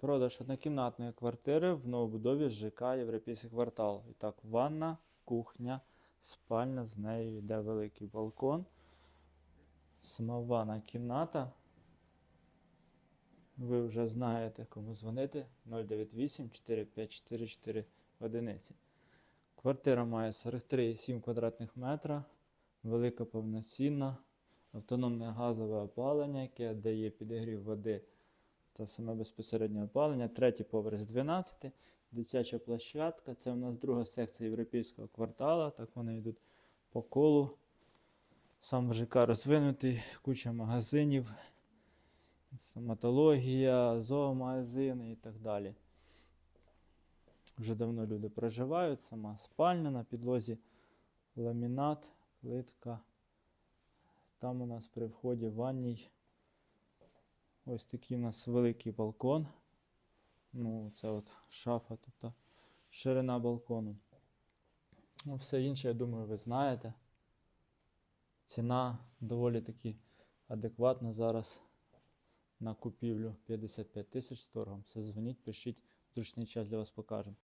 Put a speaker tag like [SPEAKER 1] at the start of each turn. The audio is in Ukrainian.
[SPEAKER 1] Продаж однокімнатної квартири в новобудові ЖК Європейський квартал. І так, ванна, кухня, спальня, з нею йде великий балкон. Сама ванна кімната. Ви вже знаєте, кому дзвонити 098 454 4 одиниці. Квартира має 43,7 квадратних метра, велика повноцінна, автономне газове опалення, яке дає підігрів води та саме безпосереднє опалення. Третій поверх з 12, дитяча площадка. Це у нас друга секція європейського кварталу. Так вони йдуть по колу. Сам ЖК розвинутий, куча магазинів, стоматологія, зоомагазини і так далі. Вже давно люди проживають, сама спальня на підлозі, ламінат, плитка. Там у нас при вході ванній ось такий у нас великий балкон. Ну, це от шафа, тобто ширина балкону. Ну, все інше, я думаю, ви знаєте. Ціна доволі таки адекватна зараз на купівлю 55 тисяч з торгом. Все дзвоніть, пишіть, зручний час для вас покажемо.